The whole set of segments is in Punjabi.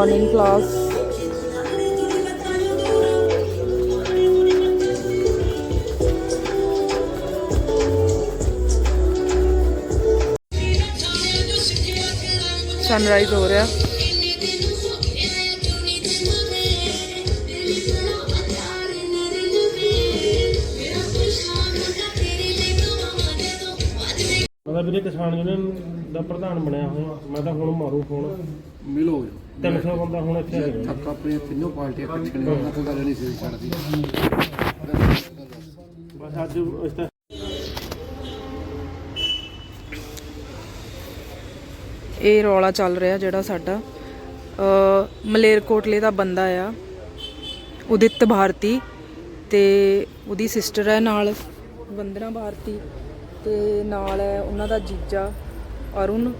ਮਾਰਨਿੰਗ ਕਲਾਸ ਸਨਰਾਈਜ਼ ਹੋ ਰਿਹਾ ਮੈਂ ਤਾਂ ਵੀਰੇ ਕਿਸਾਨ ਯੂਨੀਅਨ ਦਾ ਪ੍ਰਧਾਨ ਬਣਿਆ ਹੋਇਆ। ਮੈਂ ਤਾਂ ਹੁਣ ਮਾਰੂ ਫੋਨ ਮਿਲੋ 300 ਬੰਦਾ ਹੁਣ ਇੱਥੇ ਆ ਗਿਆ। ਤੱਕ ਆਪਣੀਆਂ ਤਿੰਨੋਂ ਪਾਰਟੀਆਂ ਇਕੱਠੀਆਂ ਨੇ ਉਹਨਾਂ ਕੋਈ ਗੱਲ ਨਹੀਂ ਸੀ ਛੱਡਦੀ ਬਸ ਅੱਜ ਇਸ ਤਾਂ ਇਹ ਰੌਲਾ ਚੱਲ ਰਿਹਾ ਜਿਹੜਾ ਸਾਡਾ। ਅ ਮਲੇਰਕੋਟਲੇ ਦਾ ਬੰਦਾ ਆ ਉਦਿਤ ਭਾਰਤੀ ਤੇ ਉਹਦੀ ਸਿਸਟਰ ਹੈ ਨਾਲ ਵੰਦਨਾ ਭਾਰਤੀ ਤੇ ਨਾਲ ਹੈ ਉਹਨਾਂ ਦਾ ਜੀਜਾ ਅਰੁਣ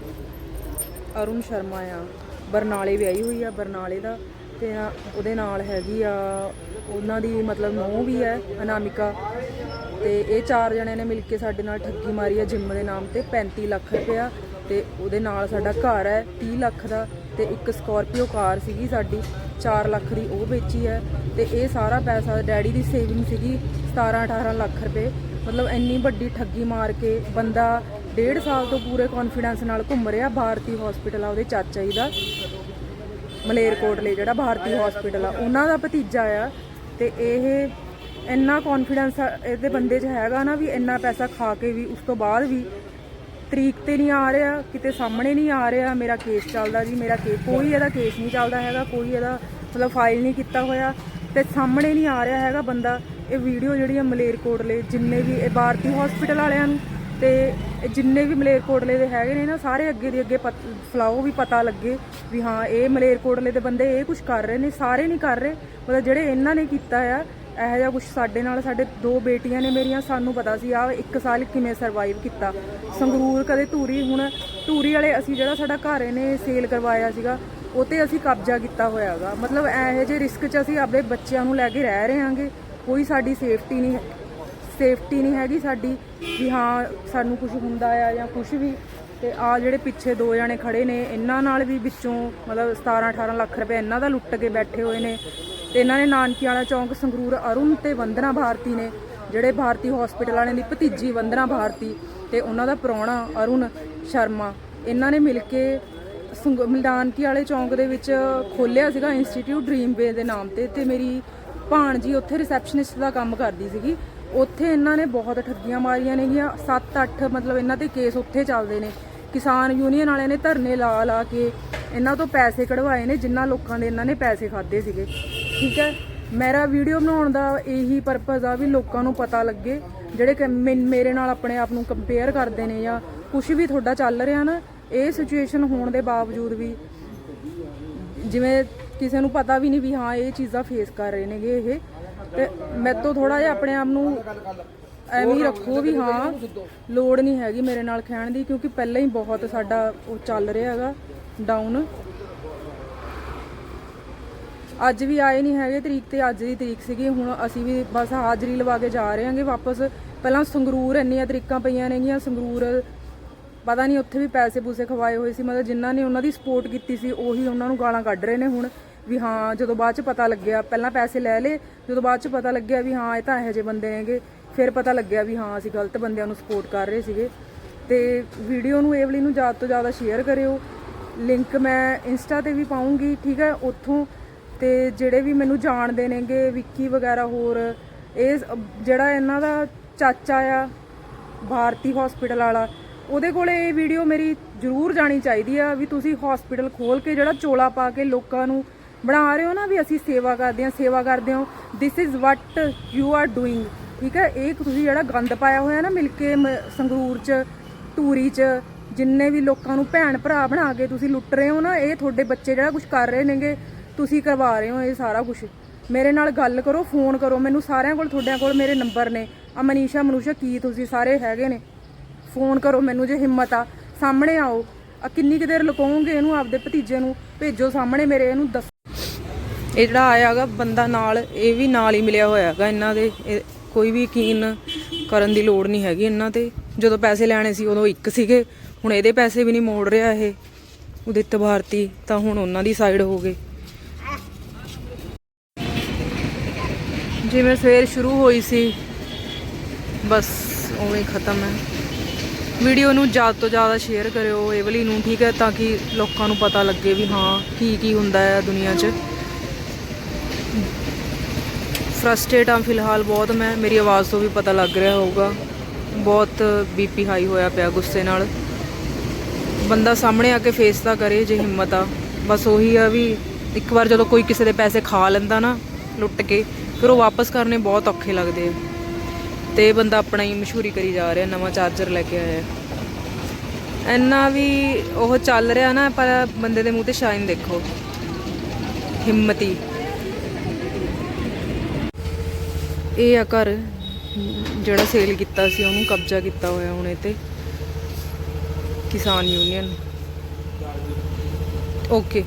ਅਰੁਣ ਸ਼ਰਮਾ ਆ। ਬਰਨਾਲੇ ਵਿਆਹੀ ਹੋਈ ਆ, ਬਰਨਾਲੇ ਦਾ ਤੇ ਨਾ- ਉਹਦੇ ਨਾਲ ਹੈਗੀ ਆ, ਉਹਨਾਂ ਦੀ ਮਤਲਬ ਨੂੰਹ ਵੀ ਹੈ, ਅਨਾਮਿਕਾ। ਤੇ ਇਹ ਚਾਰ ਜਣਿਆਂ ਨੇ ਮਿਲ ਕੇ ਸਾਡੇ ਨਾਲ ਠੱਗੀ ਮਾਰੀ ਆ ਜਿੰਮ ਦੇ ਨਾਮ ਤੇ 35 ਲੱਖ ਰੁਪਇਆ। ਤੇ ਉਹਦੇ ਨਾਲ ਸਾਡਾ ਘਰ ਹੈ 30 ਲੱਖ ਦਾ। ਤੇ ਇੱਕ ਸਕੋਰਪੀਓ ਕਾਰ ਸੀਗੀ ਸਾਡੀ 4 ਲੱਖ ਦੀ ਉਹ ਵੇਚੀ ਹੈ। ਤੇ ਇਹ ਸਾਰਾ ਪੈਸਾ ਡੈਡੀ ਦੀ ਸੇਵਿੰਗ ਸੀਗੀ 17 18 ਲੱਖ ਰੁਪਏ। ਮਤਲਬ ਇੰਨੀ ਵੱਡੀ ਠੱਗੀ ਮਾਰ ਕੇ ਬੰਦਾ ਡੇਢ ਸਾਲ ਤੋਂ ਪੂਰੇ ਕੌਨਫੀਡੈਂਸ ਨਾਲ ਘੁੰਮ ਰਿਹਾ ਭਾਰਤੀ ਹਸਪੀਟਲ ਆ ਉਹਦੇ ਚਾਚਾ ਜੀ ਦਾ। ਮਲੇਰਕੋਟਲੇ ਜਿਹੜਾ ਭਾਰਤੀ ਹਸਪੀਟਲ ਆ। ਉਹਨਾਂ ਦਾ ਭਤੀਜਾ ਆ ਤੇ ਇਹ ਇੰਨਾ ਕੌਨਫੀਡੈਂਸ ਇਹਦੇ ਬੰਦੇ 'ਚ ਹੈਗਾ ਨਾ ਵੀ ਇੰਨਾ ਪੈਸਾ ਖਾ ਕੇ ਵੀ ਉਸ ਤੋਂ ਬਾਅਦ ਵੀ ਤਰੀਕ ਤੇ ਨਹੀਂ ਆ ਰਿਹਾ, ਕਿਤੇ ਸਾਹਮਣੇ ਨਹੀਂ ਆ ਰਿਹਾ। ਮੇਰਾ ਕੇਸ ਚੱਲਦਾ ਜੀ, ਮੇਰਾ ਕੇਸ ਕੋਈ ਇਹਦਾ ਕੇਸ ਨਹੀਂ ਚੱਲਦਾ ਹੈਗਾ, ਕੋਈ ਇਹਦਾ ਮਤਲਬ ਫਾਈਲ ਨਹੀਂ ਕੀਤਾ ਹੋਇਆ ਤੇ ਸਾਹਮਣੇ ਨਹੀਂ ਆ ਰਿਹਾ ਹੈਗਾ ਬੰਦਾ। ਇਹ ਵੀਡੀਓ ਜਿਹੜੀ ਆ ਮਲੇਰਕੋਟਲੇ ਜਿੰਨੇ ਵੀ ਇਹ ਭਾਰਤੀ ਹਸਪੀਟਲ ਵਾਲਿਆਂ ਨੂੰ ਤੇ ਜਿੰਨੇ ਵੀ ਮਲੇਰਕੋਟਲੇ ਦੇ ਹੈਗੇ ਨੇ ਨਾ, ਸਾਰੇ ਅੱਗੇ ਦੀ ਅੱਗੇ ਪਤ- ਫਲਾਓ ਵੀ ਪਤਾ ਲੱਗੇ ਵੀ ਹਾਂ, ਇਹ ਮਲੇਰਕੋਟਲੇ ਦੇ ਬੰਦੇ ਇਹ ਕੁਝ ਕਰ ਰਹੇ ਨੇ, ਸਾਰੇ ਨਹੀਂ ਕਰ ਰਹੇ। ਮਤਲਬ ਜਿਹੜੇ ਇਹਨਾਂ ਨੇ ਕੀਤਾ ਆ, ਇਹੋ ਜਿਹਾ ਕੁਝ ਸਾਡੇ ਨਾਲ, ਸਾਡੇ ਦੋ ਬੇਟੀਆਂ ਨੇ ਮੇਰੀਆਂ, ਸਾਨੂੰ ਪਤਾ ਸੀ ਆ ਇੱਕ ਸਾਲ ਕਿਵੇਂ ਸਰਵਾਈਵ ਕੀਤਾ। ਸੰਗਰੂਰ ਕਦੇ ਧੂਰੀ, ਹੁਣ ਧੂਰੀ ਵਾਲੇ ਅਸੀਂ ਜਿਹੜਾ ਸਾਡਾ ਘਰ ਇਹਨੇ ਸੇਲ ਕਰਵਾਇਆ ਸੀਗਾ, ਉਹ ਤੇ ਅਸੀਂ ਕਬਜ਼ਾ ਕੀਤਾ ਹੋਇਆਗਾ ਮਤਲਬ ਇਹੋ ਜਿਹੇ ਰਿਸਕ 'ਚ ਅਸੀਂ ਆਪਣੇ ਬੱਚਿਆਂ ਨੂੰ ਲੈ ਕੇ ਰਹਿ ਰਹੇ ਹਾਂਗੇ, ਕੋਈ ਸਾਡੀ ਸੇਫਟੀ ਨਹੀਂ ਹੈ। ਸੇਫਟੀ ਨਹੀਂ ਹੈਗੀ ਸਾਡੀ ਵੀ ਹਾਂ, ਸਾਨੂੰ ਕੁਝ ਹੁੰਦਾ ਆ ਜਾਂ ਕੁਝ ਵੀ। ਤੇ ਆ ਜਿਹੜੇ ਪਿੱਛੇ ਦੋ ਜਣੇ ਖੜੇ ਨੇ, ਇਹਨਾਂ ਨਾਲ ਵੀ ਵਿੱਚੋਂ ਮਤਲਬ 17 18 ਲੱਖ ਰੁਪਏ ਇਹਨਾਂ ਦਾ ਲੁੱਟ ਕੇ ਬੈਠੇ ਹੋਏ ਨੇ। ਤੇ ਇਹਨਾਂ ਨੇ ਨਾਨਕੀ ਵਾਲਾ ਚੌਂਕ, ਸੰਗਰੂਰ, ਅਰੁਣ ਤੇ ਵੰਦਨਾ ਭਾਰਤੀ ਨੇ, ਜਿਹੜੇ ਭਾਰਤੀ ਹਸਪੀਟਲ ਵਾਲਿਆਂ ਦੀ ਭਤੀਜੀ ਵੰਦਨਾ ਭਾਰਤੀ ਤੇ ਉਹਨਾਂ ਦਾ ਪ੍ਰਾਹੁਣਾ ਅਰੁਣ ਸ਼ਰਮਾ। ਇਹਨਾਂ ਨੇ ਮਿਲ ਕੇ ਸੰਗ- ਨਾਨਕੀ ਵਾਲੇ ਚੌਂਕ ਦੇ ਵਿੱਚ ਖੋਲਿਆ ਸੀਗਾ ਇੰਸਟੀਚਿਊਟ ਡ੍ਰੀਮ ਵੇ ਦੇ ਨਾਮ ਤੇ। ਤੇ ਮੇਰੀ ਭਾਣ ਜੀ ਉੱਥੇ ਰਿਸੈਪਸ਼ਨਿਸਟ ਦਾ ਕੰਮ ਕਰਦੀ ਸੀਗੀ। ਉੱਥੇ ਇਹਨਾਂ ਨੇ ਬਹੁਤ ਠੱਗੀਆਂ ਮਾਰੀਆਂ ਨੇਗੀਆਂ। 7-8 ਮਤਲਬ ਇਹਨਾਂ ਤੇ ਕੇਸ ਉੱਥੇ ਚੱਲਦੇ ਨੇ। ਕਿਸਾਨ ਯੂਨੀਅਨ ਵਾਲਿਆਂ ਨੇ ਧਰਨੇ ਲਾ ਲਾ ਕੇ ਇਹਨਾਂ ਤੋਂ ਪੈਸੇ ਕਢਵਾਏ ਨੇ, ਜਿਨ੍ਹਾਂ ਲੋਕਾਂ ਦੇ ਇਹਨਾਂ ਨੇ ਪੈਸੇ ਖਾਦੇ ਸੀਗੇ। ਠੀਕ ਹੈ? ਮੇਰਾ ਵੀਡੀਓ ਬਣਾਉਣ ਦਾ ਇਹੀ ਪਰਪਸ ਆ ਵੀ ਲੋਕਾਂ ਨੂੰ ਪਤਾ ਲੱਗੇ, ਜਿਹੜੇ ਕਿ ਮੇਰੇ ਨਾਲ ਆਪਣੇ ਆਪ ਨੂੰ ਕੰਪੇਅਰ ਕਰਦੇ ਨੇ ਜਾਂ ਕੁਝ ਵੀ ਤੁਹਾਡਾ ਚੱਲ ਰਿਹਾ ਨਾ, ਇਹ ਸਿਚੁਏਸ਼ਨ ਹੋਣ ਦੇ ਬਾਵਜੂਦ ਵੀ ਜਿਵੇਂ ਕਿਸੇ ਨੂੰ ਪਤਾ ਵੀ ਨਹੀਂ ਵੀ ਹਾਂ, ਇਹ ਚੀਜ਼ਾਂ ਫੇਸ ਕਰ ਰਹੇ ਨੇਗੇ ਇਹ। ਤੇ ਮੇਰੇ ਤੋਂ ਥੋੜਾ ਜਿਹਾ ਆਪਣੇ ਆਪ ਨੂੰ ਐਵੇਂ ਹੀ ਰੱਖੋ ਵੀ ਹਾਂ, ਲੋੜ ਨਹੀਂ ਹੈਗੀ ਮੇਰੇ ਨਾਲ ਖਹਿਣ ਦੀ, ਕਿਉਂਕਿ ਪਹਿਲਾਂ ਹੀ ਬਹੁਤ ਸਾਡਾ ਉਹ ਚੱਲ ਰਿਹਾ ਹੈਗਾ ਡਾਊਨ ਅੱਜ ਵੀ ਆਏ ਨਹੀਂ ਹੈਗੇ ਤਰੀਕ ਤੇ, ਅੱਜ ਦੀ ਤਰੀਕ ਸੀਗੀ, ਹੁਣ ਅਸੀਂ ਵੀ ਬਸ ਹਾਜ਼ਰੀ ਲਵਾ ਕੇ ਜਾ ਰਹੇ ਹਾਂਗੇ ਵਾਪਸ। ਪਹਿਲਾਂ ਸੰਗਰੂਰ ਇੰਨੀਆਂ ਤਰੀਕਾਂ ਪਈਆਂ ਨੇਗੀਆਂ, ਸੰਗਰੂਰ ਪਤਾ ਨਹੀਂ ਉੱਥੇ ਵੀ ਪੈਸੇ ਪੂਸੇ ਖਵਾਏ ਹੋਏ ਸੀ, ਮਤਲਬ ਜਿਨ੍ਹਾਂ ਨੇ ਉਹਨਾਂ ਦੀ ਸਪੋਰਟ ਕੀਤੀ ਸੀ, ਉਹੀ ਉਹਨਾਂ ਨੂੰ ਗਾਲਾਂ ਕੱਢ ਰਹੇ ਨੇ ਹੁਣ। ਵੀ ਹਾਂ, ਜਦੋਂ ਬਾਅਦ ਚ ਪਤਾ ਲੱਗਿਆ, ਪਹਿਲਾਂ ਪੈਸੇ ਲੈ ਲਏ, ਜਦੋਂ ਬਾਅਦ ਚ ਪਤਾ ਲੱਗਿਆ ਵੀ ਹਾਂ, ਇਹ ਤਾਂ ਇਹੋ ਜਿਹੇ ਬੰਦੇ ਨੇਗੇ ਫਿਰ ਪਤਾ ਲੱਗਿਆ ਵੀ ਹਾਂ, ਅਸੀਂ ਗਲਤ ਬੰਦਿਆਂ ਨੂੰ ਸਪੋਰਟ ਕਰ ਰਹੇ ਸੀਗੇ। ਤੇ ਵੀਡੀਓ ਨੂੰ ਏਵਲੀ ਨੂੰ ਜ਼ਿਆਦਾ ਤੋਂ ਜ਼ਿਆਦਾ ਸ਼ੇਅਰ ਕਰਿਓ। ਲਿੰਕ ਮੈਂ ਇੰਸਟਾ ਤੇ ਵੀ ਪਾਉਂਗੀ ਠੀਕ ਹੈ? ਉੱਥੋਂ। ਤੇ ਜਿਹੜੇ ਵੀ ਮੈਨੂੰ ਜਾਣਦੇ ਨੇਗੇ ਵਿੱਕੀ ਵਗੈਰਾ ਹੋਰ, ਇਹ ਜਿਹੜਾ ਇਹਨਾਂ ਦਾ ਚਾਚਾ ਆ, ਭਾਰਤੀ ਹਸਪੀਟਲ ਵਾਲਾ, ਉਹਦੇ ਕੋਲੇ ਇਹ ਵੀਡੀਓ ਮੇਰੀ ਜ਼ਰੂਰ ਜਾਣੀ ਚਾਹੀਦੀ ਆ ਵੀ ਤੁਸੀਂ ਹਸਪੀਟਲ ਖੋਲ ਕੇ ਜਿਹੜਾ ਚੋਲਾ ਪਾ ਕੇ ਲੋਕਾਂ ਨੂੰ ਬਣਾ ਰਹੇ ਹੋ ਨਾ ਵੀ ਅਸੀਂ ਸੇਵਾ ਕਰਦੇ ਹਾਂ, ਸੇਵਾ ਕਰਦੇ ਹਾਂ। This is what you are doing ਠੀਕ ਹੈ? ਇਹ ਤੁਸੀਂ ਜਿਹੜਾ ਗੰਦ ਪਾਇਆ ਹੋਇਆ ਨਾ ਮਿਲ ਕੇ, ਮ- ਸੰਗਰੂਰ ਚ, ਧੂਰੀ ਚ, ਜਿੰਨੇ ਵੀ ਲੋਕਾਂ ਨੂੰ ਭੈਣ ਭਰਾ ਬਣਾ ਕੇ ਤੁਸੀਂ ਲੁੱਟ ਰਹੇ ਹੋ ਨਾ, ਇਹ ਤੁਹਾਡੇ ਬੱਚੇ ਜਿਹੜਾ ਕੁਝ ਕਰ ਰਹੇ ਨੇਗੇ, ਤੁਸੀਂ ਕਰਵਾ ਰਹੇ ਹੋ ਇਹ ਸਾਰਾ ਕੁਝ ਮੇਰੇ ਨਾਲ ਗੱਲ ਕਰੋ, ਫੋਨ ਕਰੋ। ਮੈਨੂੰ ਸਾਰਿਆਂ ਕੋਲ, ਤੁਹਾਡਿਆਂ ਕੋਲ ਮੇਰੇ ਨੰਬਰ ਨੇ। ਆ ਮਨੀਸ਼ਾ, ਮਨੂਸ਼ਾ, ਕੀ ਤੁਸੀਂ? ਸਾਰੇ ਹੈਗੇ ਨੇ। ਫੋਨ ਕਰੋ, ਮੈਨੂੰ ਜੇ ਹਿੰਮਤ ਆ। ਸਾਹਮਣੇ ਆਓ। ਆ ਕਿੰਨੀ ਕੁ ਦੇਰ ਲੁਕਾਉਂਗੇ ਇਹਨੂੰ, ਆਪਦੇ ਭਤੀਜੇ ਨੂੰ? ਭੇਜੋ ਸਾਹਮਣੇ ਮੇਰੇ, ਇਹਨੂੰ ਦੱਸੋ। ਇਹ ਜਿਹੜਾ ਆਇਆ ਹੈਗਾ, ਬੰਦਾ ਨਾਲ, ਇਹ ਵੀ ਨਾਲ ਹੀ ਮਿਲਿਆ ਹੋਇਆ ਹੈਗਾ ਇਹਨਾਂ ਦੇ। ਕੋਈ ਵੀ ਯਕੀਨ ਕਰਨ ਦੀ ਲੋੜ ਨਹੀਂ ਹੈਗੀ ਇਹਨਾਂ ਤੇ। ਜਦੋਂ ਪੈਸੇ ਲੈਣੇ ਸੀ, ਉਦੋਂ ਇੱਕ ਸੀਗੇ। ਹੁਣ ਇਹਦੇ ਪੈਸੇ ਵੀ ਨਹੀਂ ਮੋੜ ਰਿਹਾ ਇਹ। ਉਦਿੱਤ ਭਾਰਤੀ, ਤਾਂ ਹੁਣ ਉਹਨਾਂ ਦੀ ਸਾਈਡ ਹੋ ਗਏ। ਜਿਵੇਂ ਸਵੇਰ ਸ਼ੁਰੂ ਹੋਈ ਸੀ, ਬਸ ਉਵੇਂ ਖਤਮ ਹੈ। ਵੀਡੀਓ ਨੂੰ ਜ਼ਿਆਦਾ ਤੋਂ ਜ਼ਿਆਦਾ ਸ਼ੇਅਰ ਕਰਿਓ ਏਵਲੀ ਨੂੰ, ਠੀਕ ਹੈ, ਤਾਂ ਕਿ ਲੋਕਾਂ ਨੂੰ ਪਤਾ ਲੱਗੇ ਵੀ ਹਾਂ ਕੀ ਕੀ ਹੁੰਦਾ ਹੈ ਦੁਨੀਆ 'ਚ। ਫਰਸਟ੍ਰੇਟ ਹਾਂ ਫਿਲਹਾਲ ਬਹੁਤ। ਮੈਂ, ਮੇਰੀ ਆਵਾਜ਼ ਤੋਂ ਵੀ ਪਤਾ ਲੱਗ ਰਿਹਾ ਹੋਊਗਾ। ਬਹੁਤ ਬੀਪੀ ਹਾਈ ਹੋਇਆ ਪਿਆ ਗੁੱਸੇ ਨਾਲ। ਬੰਦਾ ਸਾਹਮਣੇ ਆ ਕੇ ਫੇਸ ਤਾਂ ਕਰੇ ਜੇ ਹਿੰਮਤ ਆ। ਬਸ ਉਹੀ ਆ ਵੀ ਇੱਕ ਵਾਰ ਜਦੋਂ ਕੋਈ ਕਿਸੇ ਦੇ ਪੈਸੇ ਖਾ ਲੈਂਦਾ ਨਾ, ਲੁੱਟ ਕੇ, ਫਿਰ ਉਹ ਵਾਪਸ ਕਰਨੇ ਬਹੁਤ ਔਖੇ ਲੱਗਦੇ ਆ। ਤੇ ਬੰਦਾ ਆਪਣਾ ਹੀ ਮਸ਼ਹੂਰੀ ਕਰੀ ਜਾ ਰਿਹਾ, ਨਵਾਂ ਚਾਰਜਰ ਲੈ ਕੇ ਆਇਆ। ਹੈ। ਇੰਨਾ ਵੀ ਉਹ ਚੱਲ ਰਿਹਾ ਨਾ, ਪਰ ਬੰਦੇ ਦੇ ਮੂੰਹ ਤੇ ਸ਼ਾਈਨ ਦੇਖੋ। ਹਿੰਮਤੀ। ਇਹ ਆ ਘਰ, ਜਿਹੜਾ ਸੇਲ ਕੀਤਾ ਸੀ, ਉਹਨੂੰ ਕਬਜ਼ਾ ਕੀਤਾ ਹੋਇਆ ਹੁਣ ਇਹ ਤੇ, ਕਿਸਾਨ ਯੂਨੀਅਨ ਓਕੇ